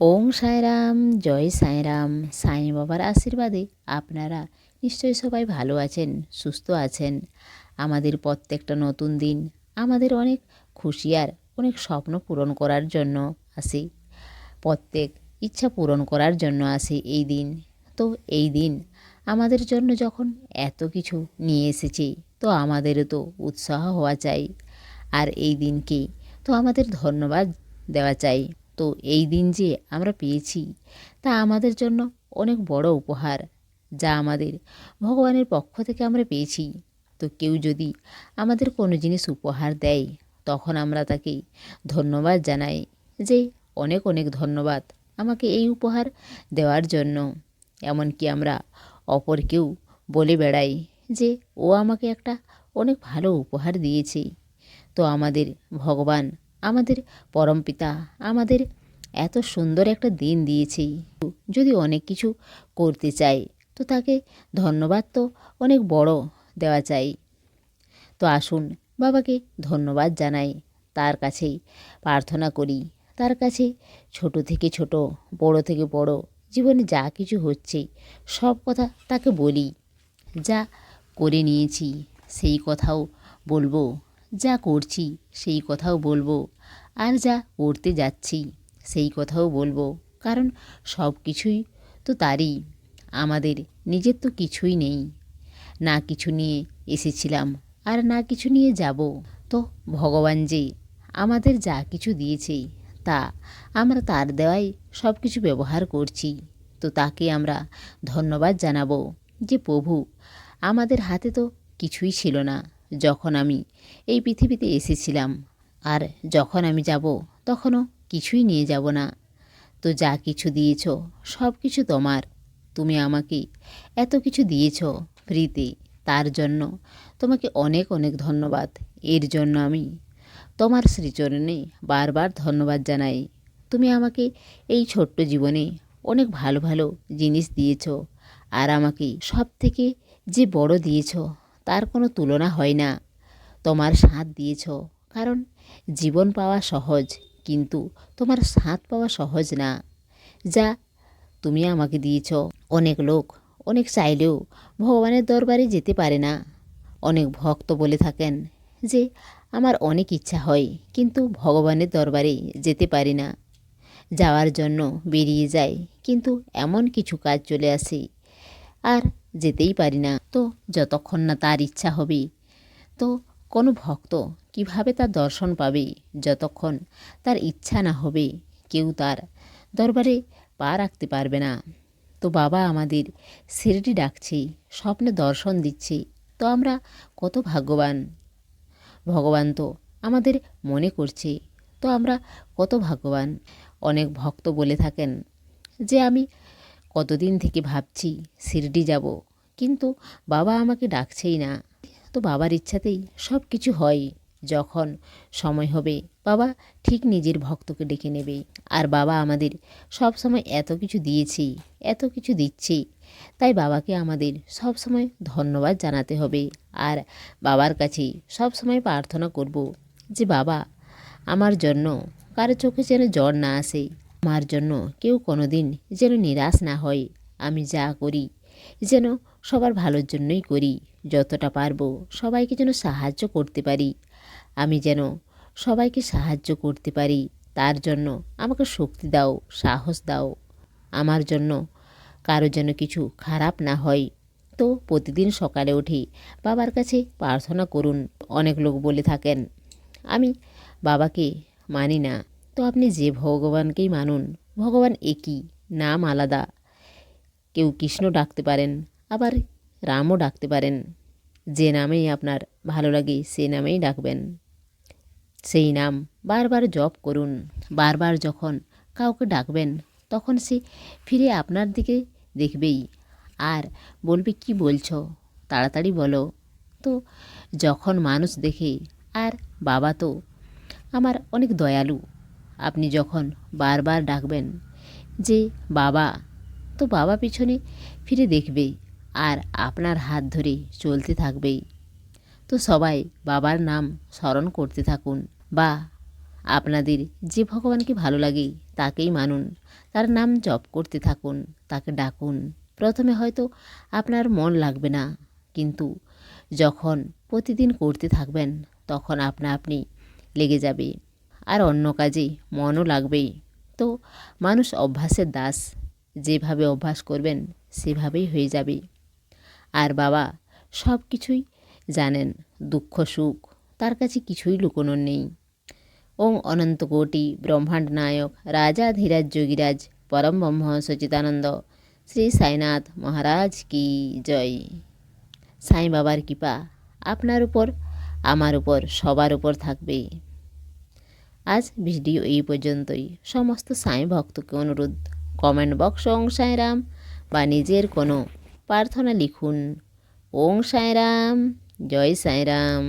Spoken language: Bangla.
ওং সাঁয়রাম জয় সাঁয়রাম সাই বাবার আশীর্বাদে আপনারা নিশ্চয়ই সবাই ভালো আছেন, সুস্থ আছেন। আমাদের প্রত্যেকটা নতুন দিন আমাদের অনেক খুশি আর অনেক স্বপ্ন পূরণ করার জন্য আসে। প্রত্যেক ইচ্ছা পূরণ করার জন্য আসে এই দিন। তো এই দিন আমাদের জন্য যখন এত কিছু নিয়ে এসেছে, তো আমাদেরও তো উৎসাহ হওয়া চাই। আর এই দিনকে তো আমাদের ধন্যবাদ দেওয়া চাই। তো এই দিন যে আমরা পেয়েছি, তা আমাদের জন্য অনেক বড় উপহার, যা আমাদের ভগবানের পক্ষ থেকে আমরা পেয়েছি। তো কেউ যদি আমাদের কোনো জিনিস উপহার দেয়, তখন আমরা তাকে ধন্যবাদ জানাই যে অনেক অনেক ধন্যবাদ আমাকে এই উপহার দেওয়ার জন্য। এমনকি আমরা অপরকেও বলে বেড়াই যে ও আমাকে একটা অনেক ভালো উপহার দিয়েছে। তো আমাদের ভগবান আমাদের পরমপিতা আমাদের এত সুন্দর একটা দিন দিয়েছে। যদি অনেক কিছু করতে চাই তো তাকে ধন্যবাদ তো অনেক বড় দেওয়া চাই। তো আসুন, বাবাকে ধন্যবাদ জানাই। তার কাছেই প্রার্থনা করি। তার কাছে ছোট থেকে ছোট, বড় থেকে বড়, জীবনে যা কিছু হচ্ছে, সব কথা তাকে বলি। যা করে নিয়েছি, সেই কথাও বলব। যা করছি, সেই কথাও বলব। আর যা করতে যাচ্ছি, সেই কথাও বলব। কারণ সব কিছুই তো তারই, আমাদের নিজের তো কিছুই নেই। না কিছু নিয়ে এসেছিলাম, আর না কিছু নিয়ে যাব। তো ভগবান যে আমাদের যা কিছু দিয়েছে, তা আমরা তার দেওয়াই সব কিছু ব্যবহার করছি। তো তাকে আমরা ধন্যবাদ জানাব যে প্রভু, আমাদের হাতে তো কিছুই ছিল না। যখন আমি এই পৃথিবীতে এসেছিলাম আর যখন আমি যাব, তখনও কিছুই নিয়ে যাব না। তো যা কিছু দিয়েছ, সব কিছু তোমার। তুমি আমাকে এত কিছু দিয়েছ ফ্রিতে তার জন্য তোমাকে অনেক অনেক ধন্যবাদ। এর জন্য আমি তোমার শ্রীচরণে বারবার ধন্যবাদ জানাই। তুমি আমাকে এই ছোট্ট জীবনে অনেক ভালো ভালো জিনিস দিয়েছ আর আমাকে সব থেকে যে বড় দিয়েছ তার কোনো তুলনা হয় না। তোমার সাথ দিয়েছ। কারণ জীবন পাওয়া সহজ, কিন্তু তোমার সাথ পাওয়া সহজ না। যা তুমি আমাকে দিয়েছ। অনেক লোক, অনেক চাইলেও ভগবানের দরবারে যেতে পারে না। অনেক ভক্ত বলে থাকেন যে, আমার অনেক ইচ্ছা হয়, কিন্তু ভগবানের দরবারে যেতে পারি না। যাওয়ার জন্য বেরিয়ে যাই, কিন্তু এমন কিছু কাজ চলে আসে আর যেতেই পারি না। তো যতক্ষণ না তার ইচ্ছা হবে, তো কোনো ভক্ত কীভাবে তার দর্শন পাবে? যতক্ষণ তার ইচ্ছা না হবে, কেউ তার দরবারে পা রাখতে পারবে না। তো বাবা আমাদের শিরডি ডাকছে, স্বপ্নে দর্শন দিচ্ছে। তো আমরা কত ভাগ্যবান। ভগবান তো আমাদের মনে করছে, তো আমরা কত ভাগ্যবান। অনেক ভক্ত বলে থাকেন যে আমি কতদিন থেকে ভাবছি শিরডি যাব, কিন্তু বাবা আমাকে ডাকছেই না। তো বাবার ইচ্ছাতেই সব কিছু হয়। যখন সময় হবে, বাবা ঠিক নিজের ভক্তকে ডেকে নেবে। আর বাবা আমাদের সব সময় এত কিছু দিয়েছি, এত কিছু দিচ্ছি। তাই বাবাকে আমাদের সব সময় ধন্যবাদ জানাতে হবে। আর বাবার কাছে সব সময় প্রার্থনা করব যে, বাবা, আমার জন্য কারও চোখে যেন জ্বর না আসে আমার জন্য কেউ কোনো দিন যেন নিরাশ না হয়। আমি যা করি যেন সবার ভালোর জন্যই করি। যতটা পারব সবাইকে যেন সাহায্য করতে পারি। আমি যেন সবাইকে সাহায্য করতে পারি। তার জন্য আমাকে শক্তি দাও, সাহস দাও। আমার জন্য কারও যেন কিছু খারাপ না হয়। তো প্রতিদিন সকালে উঠে বাবার কাছে প্রার্থনা করুন। অনেক লোক বলে থাকেন, আমি বাবাকে মানি না। তো আপনি যে ভগবানকেই মানুন, ভগবান একই, নাম আলাদা। কেউ কৃষ্ণ ডাকতে পারেন, আবার রামও ডাকতে পারেন। যে নামেই আপনার ভালো লাগে, সে নামেই ডাকবেন। সেই নাম বারবার জপ করুন, বারবার যখন কাউকে ডাকবেন, তখন সে ফিরে আপনার দিকে দেখবেই। আর বলবে, কি বলছ? তাড়াতাড়ি বলো। তো যখন মানুষ দেখে, আর বাবা তো আমার অনেক দয়ালু। আপনি যখন বারবার ডাকবেন যে, বাবা, তো বাবা পিছনে ফিরে দেখবে আর আপনার হাত ধরে চলতে থাকবেই। তো সবাই বাবার নাম স্মরণ করতে থাকুন বা আপনাদের যে ভগবানকে ভালো লাগে তাকেই মানুন, তার নাম জপ করতে থাকুন, তাকে ডাকুন। প্রথমে হয়তো আপনার মন লাগবে না, কিন্তু যখন প্রতিদিন করতে থাকবেন তখন আপনা আপনি লেগে যাবে। আর অন্য কাজে মনও লাগবেই। তো মানুষ অভ্যাসের দাস, যেভাবে অভ্যাস করবেন সেভাবেই হয়ে যাবে। আর বাবা সব কিছুই জানেন, দুঃখ, সুখ, তার কাছে কিছুই লুকোনোর নেই। ওং অনন্ত কোটি, ব্রহ্মাণ্ড নায়ক, রাজা, ধীরাজ, যোগীরাজ, পরম ব্রহ্ম সচিতানন্দ শ্রী সাইনাথ মহারাজ কি জয়। সাই বাবার কৃপা আপনার উপর, আমার উপর, সবার উপর থাকবে। আজ ভিডিও এই পর্যন্তই। সমস্ত সাই ভক্তকে অনুরোধ কমেন্ট বক্স ওং সাইরাম বা নিজের কোনো প্রার্থনা লিখুন। ওং সাইরাম জয় সাইরাম